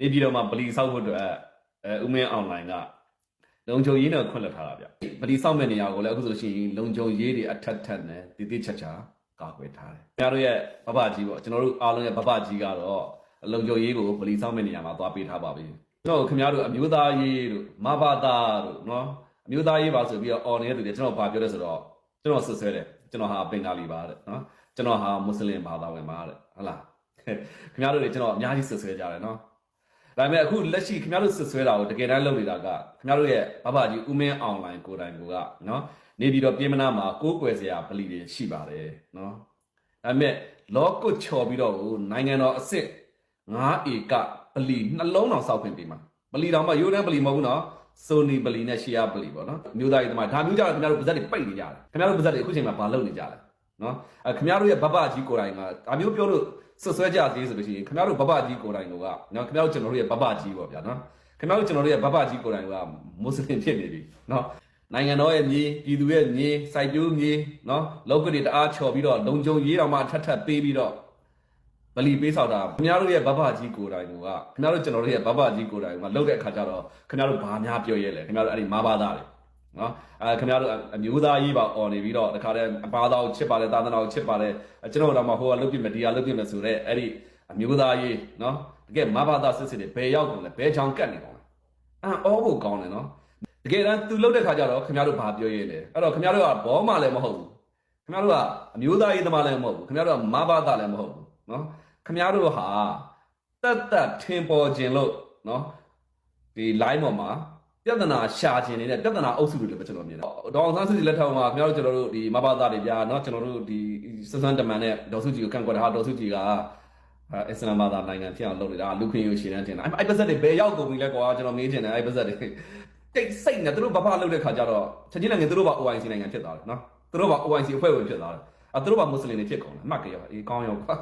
နေပြည်တော်မှာဗလီဆောက်ဖို့အတွက်အဲဦးမင်းအွန်လိုင်းကလုံခြုံရေးနဲ့ခွင့်လွှတ်ထားတာဗျဗလီဆောက်မဲ့နေရာကိုလည်းအခုဆိုရှင်လုံခြုံရေးတွေအထက်ထက်နဲ့တည်တည်ချာချာကာကွယ်ထားတယ်ခင်ဗျားတို့ရဲ့ဘဘကြီးပေါ့ကျွန်တော်တို့အားလုံးရဲ့ဘဘကြီးကတော့လုံခြုံရေးကိုဗလီဆောက်မဲ့နေရာမှာသွားပေးထားပါပြီကျွန်တော်ခင်ဗျားတို့အမျိုးသားရေးတို့မဘာသာတို့နော်အမျိုးသားရေးပါဆိုပြီးတော့အော်နေတဲ့သူတွေကျွန်တော်ဗာပြောလဲဆိုတော့ကျွန်တော်ဆွဆွဲတယ်ကျွန်တော်ဟာဘင်္ဂါလီပါတဲ့နော်ကျွန်တော်ဟာမွတ်စလင်ဘာသာဝင်ပါတဲ့ဟုတ်လားခင်ဗျားတို့တွေကျွန်တော်အများကြီးဆွဆွဲကြတယ်နော် ဒါပေမဲ့အခုလက်ရှိခင်ဗျားတို့ဆွဆွဲတာကိုတကယ်တမ်းလုပ်နေတာကခင်ဗျားတို့ရဲ့ဘဘကြီးဦးမင်းအွန်လိုင်းကိုတိုင်ကိုကနော်နေပြီးတော့ပြည်မနာမှာကိုးကွယ်စရာပလီတွေရှိပါတယ်နော်ဒါပေမဲ့လောကုတ်ချော်ပြီးတော့ဟိုနိုင်ငံတော်အစ်စ်9ဧကပလီနှလုံးတော်စောက်ခွင့်ပေးမှာပလီတော်မှယူနန်ပလီမဟုတ်ဘူးနော်ဆိုနီပလီနဲ့ရှီယာပလီပေါ့နော်အမျိုးသားရေးသမားဒါမျိုးကြတော့ခင်ဗျားတို့ပါဇက်တွေပိတ်နေကြတယ်ခင်ဗျားတို့ပါဇက်တွေအခုချိန်မှာဘာလုပ်နေကြလဲနော်အဲခင်ဗျားတို့ရဲ့ဘဘကြီးကိုတိုင်ကဒါမျိုးပြောလို့ ဆွဆွဲကြသေးဆိုလို့ရှိရင်ခင်ဗျားတို့ဘဘကြီးကိုယ်တိုင်ကနော်ခင်ဗျားတို့ကျွန်တော်တို့ရဲ့ဘဘကြီးပေါ့ဗျာနော်ခင်ဗျားတို့ကျွန်တော်တို့ရဲ့ဘဘကြီးကိုယ်တိုင်ကမွတ်စလင်ဖြစ်နေပြီနော်နိုင်ငံတော်ရဲ့မြေပြည်သူရဲ့မြေစိုက်ပျိုးမြေနော်လောကတွေတအားချော်ပြီးတော့လုံခြုံရေးတော်မှထပ်ထပ်ပေးပြီးတော့ဗလီပေးဆောက်တာခင်ဗျားတို့ရဲ့ဘဘကြီးကိုယ်တိုင်ကခင်ဗျားတို့ကျွန်တော်တို့ရဲ့ဘဘကြီးကိုယ်တိုင်ကလှုပ်တဲ့အခါကျတော့ခင်ဗျားတို့ဘာများပြောရဲလဲခင်ဗျားတို့အဲ့ဒီမာဘာသားတွေ နော်အဲခင်ဗျားတို့အမျိုးသားရေးပါអော်နေပြီးတော့တခါတည်းအပါသားကိုချစ်ပါလေသာသနာကိုချစ်ပါလေကျွန်တော်တို့တော့မှဟိုကလုတ်ပြမယ်ဒီကလုတ်ပြမယ်ဆိုတော့အဲ့ဒီအမျိုးသားရေးနော်တကယ်မာဘာသားစစ်စစ်တွေဘယ်ရောက်ကုန်လဲဘယ်ချောင်ကတ်နေကုန်လဲအဲအောဖို့ကောင်းတယ်နော်တကယ်တမ်းသူလုတ်တဲ့ခါကျတော့ခင်ဗျားတို့ဘာပြောရဲလဲအဲ့တော့ခင်ဗျားတို့ကဘောမှလည်းမဟုတ်ဘူးခင်ဗျားတို့ကအမျိုးသားရေးသမားလည်းမဟုတ်ဘူးခင်ဗျားတို့ကမာဘာသားလည်းမဟုတ်ဘူးနော်ခင်ဗျားတို့ဟာတက်တက်ထင်ပေါ်ခြင်းလို့နော်ဒီ line ပေါ်မှာ ပြဿနာရှာခြင်းနေတဲ့ပြဿနာအုပ်စုတွေလည်းပဲကျွန်တော်မြင်တယ်။ဒေါအောင်ဆန်းစုကြည်လက်ထက်မှာခင်ဗျားတို့ကျွန်တော်တို့ဒီမဘာသားတွေပြာเนาะကျွန်တော်တို့ဒီစစန်တမန်နဲ့ဒေါ်စုကြည်ကိုကန့်ကွက်တာဟာဒေါ်စုကြည်ကအစ္စလာမ်ဘာသာနိုင်ငံဖြစ်အောင်လုပ်နေတာလူခွင့်ရရှင်တန်းတင်တာအဲ့ပါဇက်တွေဘယ်ရောက်ကုန်ပြီလဲကွာကျွန်တော်မေးချင်တယ်အဲ့ပါဇက်တွေတိတ်စိတ်နဲ့သူတို့ဘဘလုပ်တဲ့ခါကျတော့ချက်ချင်းလည်းငယ်သူတို့ဘာ OIC နိုင်ငံဖြစ်သွားတယ်เนาะသူတို့ဘာ OIC အဖွဲ့ဝင်ဖြစ်သွားတယ်အဲသူတို့ဘာမွတ်စလင်တွေဖြစ်ကုန်တယ်အမှတ်ကြရောအေးကောင်းရောကွာ